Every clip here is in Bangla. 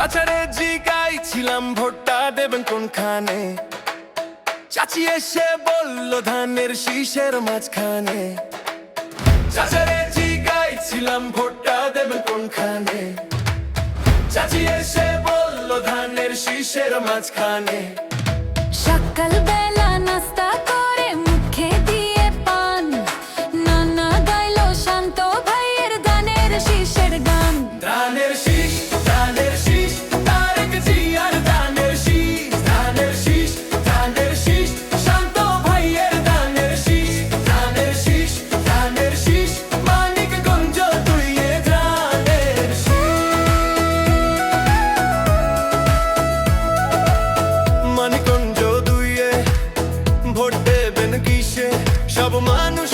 চাচারে জিগাইছিলাম, ভোটটা দেবেন কোনখানে? চাচি এসে বলল, ধানের শীষের মাঝখানে। চাচারে জিগাইছিলাম, ভোটটা দেবেন কোনখানে? চাচি এসে বলল, ধানের শীষের মাঝখানে। সকালবেলা manos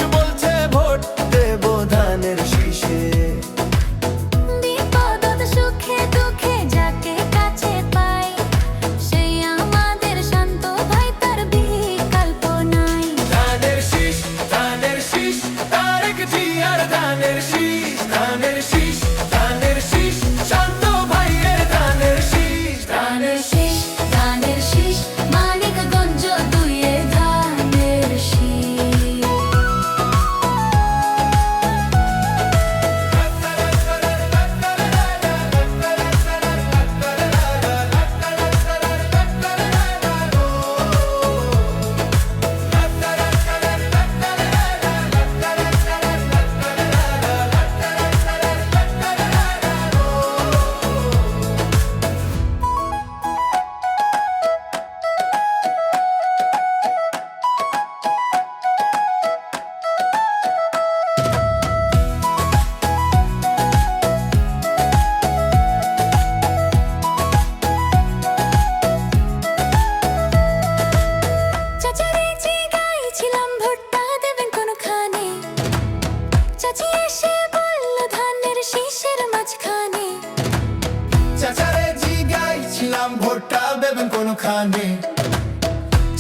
যাবেন কোনখানে?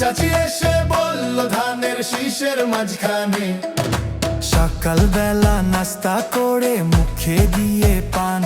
চাচি এসে বলল ধানের শীষের মাঝখানে। সকালবেলা নাস্তা করে মুখে দিয়ে পান।